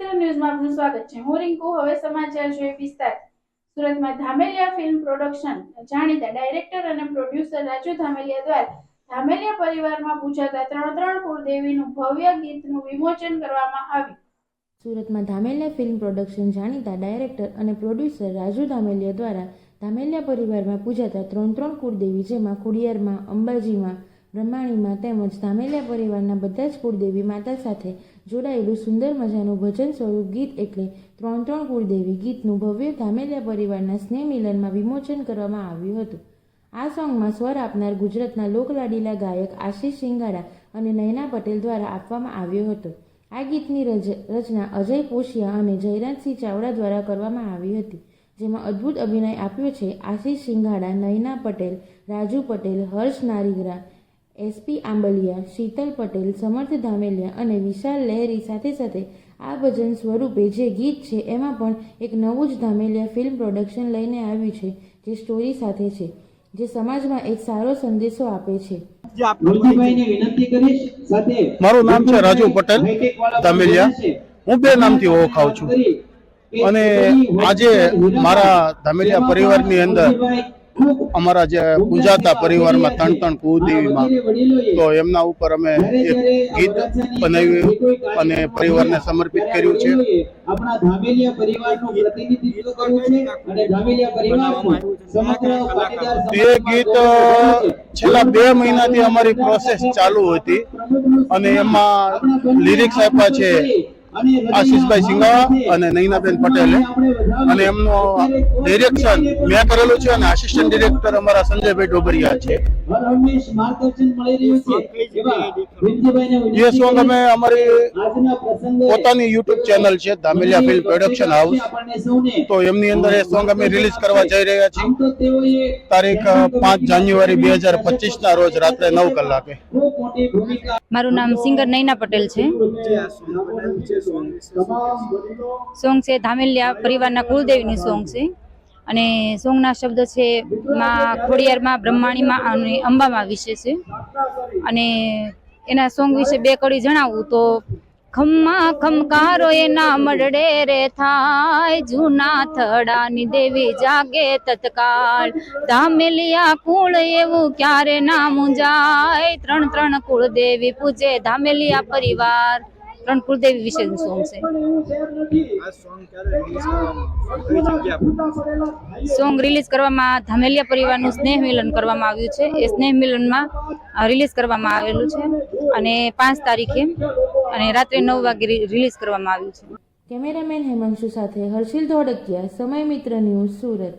સ્વાગત છે. હું રિંકુ, હવે સમાચાર જોઈએ વિસ્તાર. સુરતમાં ધામેલિયા ફિલ્મ પ્રોડક્શન, જાણીતા ડાયરેક્ટર અને પ્રોડ્યુસર રાજુ ધામેલિયા દ્વારા ધામેલિયા પરિવારમાં પૂજાતા ત્રણ ત્રણ કુળદેવીનું ભવ્ય ગીતનું વિમોચન કરવામાં આવ્યું. સુરતમાં ધામેલિયા ફિલ્મ પ્રોડક્શન, જાણીતા ડાયરેક્ટર અને પ્રોડ્યુસર રાજુ ધામેલિયા દ્વારા ધામેલિયા પરિવારમાં પૂજાતા ત્રણ ત્રણ કુળદેવી, જેમાં ખોડિયારમાં, અંબાજીમાં બ્રહ્માણીમાં તેમજ ધામેલિયા પરિવારના બધા જ કુળદેવી માતા સાથે જોડાયેલું સુંદર મજાનું ભજન સ્વરૂપ ગીત એટલે ત્રણ ત્રણ કુળદેવી ગીતનું ભવ્ય ધામેલિયા પરિવારના સ્નેહ મિલનમાં વિમોચન કરવામાં આવ્યું હતું. આ સોંગમાં સ્વર આપનાર ગુજરાતના લોકલાડીલા ગાયક આશીષ સિંગાડા અને નયના પટેલ દ્વારા આપવામાં આવ્યો હતો. આ ગીતની રજ- રચના અજય પોશિયા અને જયરાજસિંહ ચાવડા દ્વારા કરવામાં આવી હતી, જેમાં અદ્ભુત અભિનય આપ્યો છે આશીષ સિંઘાડા નયના પટેલ, રાજુ પટેલ, હર્ષ નારીગરા એસપી આંબલિયા શીતલ પટેલ સમર્થ ધામેલિયા અને વિશાલ લહેરી સાથે સાથે આ ભજન સ્વરૂપે જે ગીત છે એમાં પણ એક નવું જ ધામેલિયા ફિલ્મ પ્રોડક્શન લઈને આવ્યું છે જે સ્ટોરી સાથે છે જે સમાજમાં એક સારો સંદેશો આપે છે રોજીભાઈને વિનંતી કરીશ સાથે મારું નામ છે રાજુ પટેલ, ધામેલિયા. હું બે નામથી ઓળખાવ છું. અને આજે મારા ધામેલિયા પરિવારની અંદર અમારા જે પૂજાતા પરિવારમાં ત્રણ ત્રણ કુદેવીમાં તો એમના ઉપર અમે એક ગીત બનાવ્યું અને પરિવારને સમર્પિત કર્યું છે. તે ગીત છેલ્લા બે મહિનાથી અમારી પ્રોસેસ ચાલુ હતી અને એમાં લિરિક્સ આપ્યા છે. આશીષભાઈ સિંગાવા અને નૈનાબેન પટેલે. અને એમનું ડિરેક્શન મેં કરેલું છે અને આસિસ્ટન્ટ ડિરેક્ટર અમારા સંજયભાઈ ડોબરિયા છે. હર હંમેશ માર્ગદર્શન મળી રહ્યું છે. એવા વિનંતીભાઈને વિનંતી એ સોંગ અમે અમારી પોતાની યુટ્યુબ ચેનલ છે ધામેલિયા ફિલ્મ પ્રોડક્શન હાઉસ તો એમની અંદર એ સોંગ અમે રિલીઝ કરવા જઈ રહ્યા છીએ. તારીખ પાંચ જાન્યુઆરી બે હજાર પચીસ ના રોજ રાત્રે નવ કલાકે. મારું નામ સિંગર નૈના પટેલ છે. સોંગ છે ધામેલિયા પરિવારના કુળદેવીની સોંગ છે. અને સોંગના શબ્દ છે માં ખોડિયારમાં, બ્રહ્માણીમાં અને અંબામાં વિશે છે. અને એના સોંગ વિશે બે કડી જણાવું તો, ખમ્મા ખમકારો એના મડડે રે થાય, જૂના થડાની દેવી જાગે તત્કાળ. ધામેલિયા કુળ એવું ક્યારે ના મુંજાય ત્રણ ત્રણ કુળ દેવી પૂજે ધામેલિયા પરિવાર. ત્રણ કુળદેવી વિશેનું સોંગ છે. સોંગ રિલીઝ કરવામાં ધામેલિયા પરિવારનું સ્નેહ મિલન કરવામાં આવ્યું છે. એ સ્નેહ મિલનમાં રિલીઝ કરવામાં આવેલું છે અને પાંચ તારીખે અને રાત્રે નવ વાગે રિલીઝ કરવામાં આવ્યું છે. કેમેરામેન હેમાંશુ સાથે હર્ષિલ ધોડકિયા સમય મિત્ર ન્યૂઝ સુરત.